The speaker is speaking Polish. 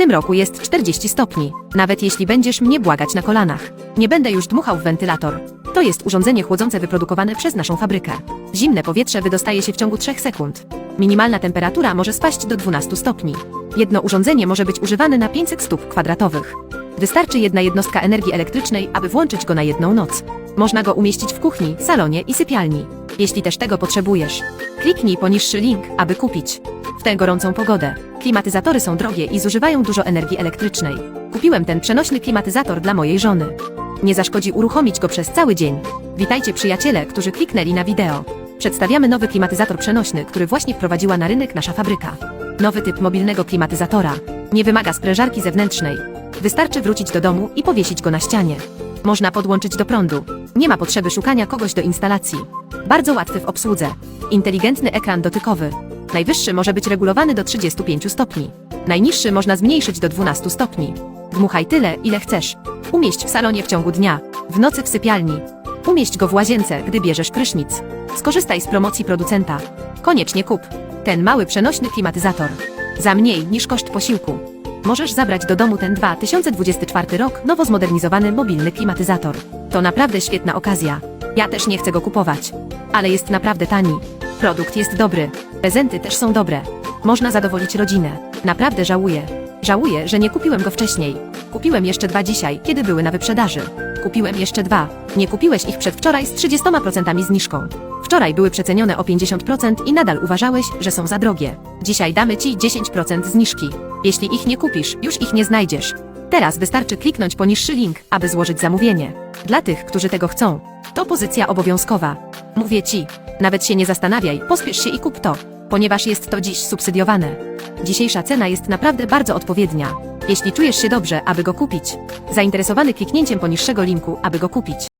tym roku jest 40 stopni. Nawet jeśli będziesz mnie błagać na kolanach. Nie będę już dmuchał w wentylator. To jest urządzenie chłodzące wyprodukowane przez naszą fabrykę. Zimne powietrze wydostaje się w ciągu 3 sekund. Minimalna temperatura może spaść do 12 stopni. Jedno urządzenie może być używane na 500 stóp kwadratowych. Wystarczy jedna jednostka energii elektrycznej, aby włączyć go na jedną noc. Można go umieścić w kuchni, salonie i sypialni. Jeśli też tego potrzebujesz, kliknij poniższy link, aby kupić. W tę gorącą pogodę klimatyzatory są drogie i zużywają dużo energii elektrycznej. Kupiłem ten przenośny klimatyzator dla mojej żony. Nie zaszkodzi uruchomić go przez cały dzień. Witajcie przyjaciele, którzy kliknęli na wideo. Przedstawiamy nowy klimatyzator przenośny, który właśnie wprowadziła na rynek nasza fabryka. Nowy typ mobilnego klimatyzatora. Nie wymaga sprężarki zewnętrznej. Wystarczy wrócić do domu i powiesić go na ścianie. Można podłączyć do prądu. Nie ma potrzeby szukania kogoś do instalacji. Bardzo łatwy w obsłudze. Inteligentny ekran dotykowy. Najwyższy może być regulowany do 35 stopni. Najniższy można zmniejszyć do 12 stopni. Dmuchaj tyle, ile chcesz. Umieść w salonie w ciągu dnia, w nocy w sypialni. Umieść go w łazience, gdy bierzesz prysznic. Skorzystaj z promocji producenta. Koniecznie kup ten mały przenośny klimatyzator. Za mniej niż koszt posiłku. Możesz zabrać do domu ten 2024 rok nowo zmodernizowany mobilny klimatyzator. To naprawdę świetna okazja. Ja też nie chcę go kupować. Ale jest naprawdę tani. Produkt jest dobry. Prezenty też są dobre. Można zadowolić rodzinę. Naprawdę żałuję. Żałuję, że nie kupiłem go wcześniej. Kupiłem jeszcze dwa dzisiaj, kiedy były na wyprzedaży. Kupiłem jeszcze dwa. Nie kupiłeś ich przedwczoraj z 30% zniżką. Wczoraj były przecenione o 50% i nadal uważałeś, że są za drogie. Dzisiaj damy Ci 10% zniżki. Jeśli ich nie kupisz, już ich nie znajdziesz. Teraz wystarczy kliknąć poniższy link, aby złożyć zamówienie. Dla tych, którzy tego chcą. To pozycja obowiązkowa. Mówię Ci, nawet się nie zastanawiaj, pospiesz się i kup to, ponieważ jest to dziś subsydiowane. Dzisiejsza cena jest naprawdę bardzo odpowiednia. Jeśli czujesz się dobrze, aby go kupić, zainteresowany kliknięciem poniższego linku, aby go kupić.